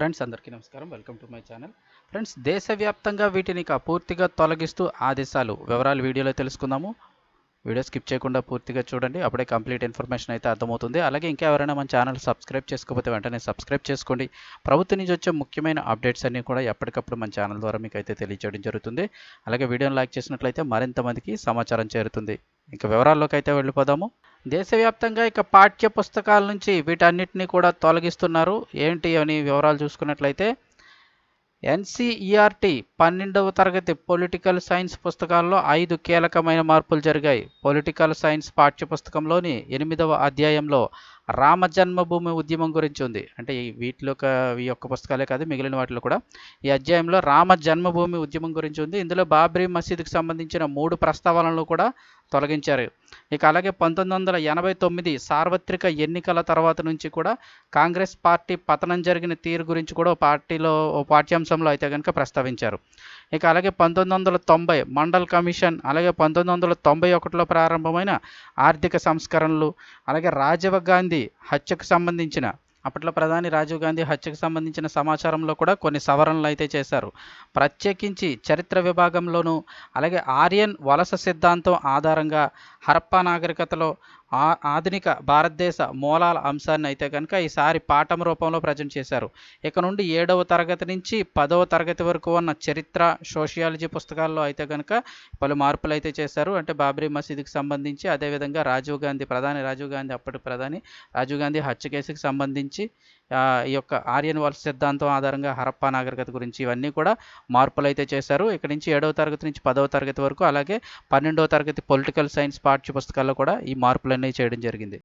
Friends అందరికీ నమస్కారం. Welcome to my channel. Friends దేశవ్యాప్తంగా వీటిని ఇక పూర్తిగా తొలగిస్తూ ఆదేశాలు వివరాలు వీడియోలో తెలుసుకుందాము. వీడియో స్కిప్ చేయకుండా పూర్తిగా చూడండి. అప్పుడే కంప్లీట్ ఇన్ఫర్మేషన్ అయితే అర్థమవుతుంది. అలాగే ఇంకా ఎవరైనా మన ఛానల్ సబ్స్క్రైబ్ చేసుకోకపోతే వెంటనే సబ్స్క్రైబ్ చేసుకోండి. ప్రభుత్వం నుంచి వచ్చే ముఖ్యమైన అప్డేట్స్ అన్నీ కూడా ఎప్పటికప్పుడు మన ఛానల్ ద్వారా మీకు అయితే తెలియజేయడం జరుగుతుంది. అలాగే వీడియోని లైక్ చేసినట్లయితే మరింత మందికి సమాచారం చేరుతుంది. ఇంకా వివరాల్లోకి అయితే వెళ్ళిపోదాము. దేశవ్యాప్తంగా ఇక పాఠ్య పుస్తకాల నుంచి వీటన్నిటిని కూడా తొలగిస్తున్నారు. ఏంటి అని వివరాలు చూసుకున్నట్లయితే ఎన్సీఈఆర్టీ పన్నెండవ తరగతి పొలిటికల్ సైన్స్ పుస్తకాల్లో ఐదు కీలకమైన మార్పులు జరిగాయి. పొలిటికల్ సైన్స్ పాఠ్య పుస్తకంలోని ఎనిమిదవ అధ్యాయంలో రామ జన్మభూమి ఉద్యమం గురించి ఉంది. అంటే వీటిలో ఈ యొక్క పుస్తకాలే కాదు మిగిలిన వాటిలో కూడా. ఈ అధ్యాయంలో రామ జన్మభూమి ఉద్యమం గురించి ఉంది. ఇందులో బాబ్రీ మసీదుకు సంబంధించిన మూడు ప్రస్తావనలు కూడా తొలగించారు. ఇక అలాగే పంతొమ్మిది వందల ఎనభై తొమ్మిది సార్వత్రిక ఎన్నికల తర్వాత నుంచి కూడా కాంగ్రెస్ పార్టీ పతనం జరిగిన తీరు గురించి కూడా పార్టీలో ఓ పాఠ్యాంశంలో అయితే కనుక ప్రస్తావించారు. ఇక అలాగే పంతొమ్మిది వందల తొంభై మండల్ కమిషన్ అలాగే పంతొమ్మిది వందల తొంభై ఒకటిలో ప్రారంభమైన ఆర్థిక సంస్కరణలు అలాగే రాజీవ్ గాంధీ హత్యకు సంబంధించిన అప్పట్లో ప్రధాని రాజీవ్ గాంధీ హత్యకు సంబంధించిన సమాచారంలో కూడా కొన్ని సవరణలు అయితే చేశారు. ప్రత్యేకించి చరిత్ర విభాగంలోనూ అలాగే ఆర్యన్ వలస సిద్ధాంతం ఆధారంగా హరప్పా నాగరికతలో ఆ ఆధునిక భారతదేశ మూలాల అంశాన్ని అయితే కనుక ఈసారి పాఠం రూపంలో ప్రజెంట్ చేశారు. ఇక నుండి ఏడవ తరగతి నుంచి పదవ తరగతి వరకు ఉన్న చరిత్ర సోషియాలజీ పుస్తకాల్లో అయితే కనుక పలు మార్పులు అయితే చేశారు. అంటే బాబ్రీ మసీదుకి సంబంధించి అదేవిధంగా రాజీవ్ గాంధీ ప్రధాని రాజీవ్ గాంధీ అప్పటి ప్రధాని రాజీవ్ గాంధీ హత్య కేసుకి సంబంధించి ఈ యొక్క ఆర్యన్ వలస సిద్ధాంతం ఆధారంగా హరప్పా నాగరికత గురించి ఇవన్నీ కూడా మార్పులు అయితే చేశారు. ఇక్కడ నుంచి ఏడవ తరగతి నుంచి పదవ తరగతి వరకు అలాగే పన్నెండవ తరగతి పొలిటికల్ సైన్స్ పాఠ్య పుస్తకాల్లో కూడా ఈ మార్పులన్నీ చేయడం జరిగింది.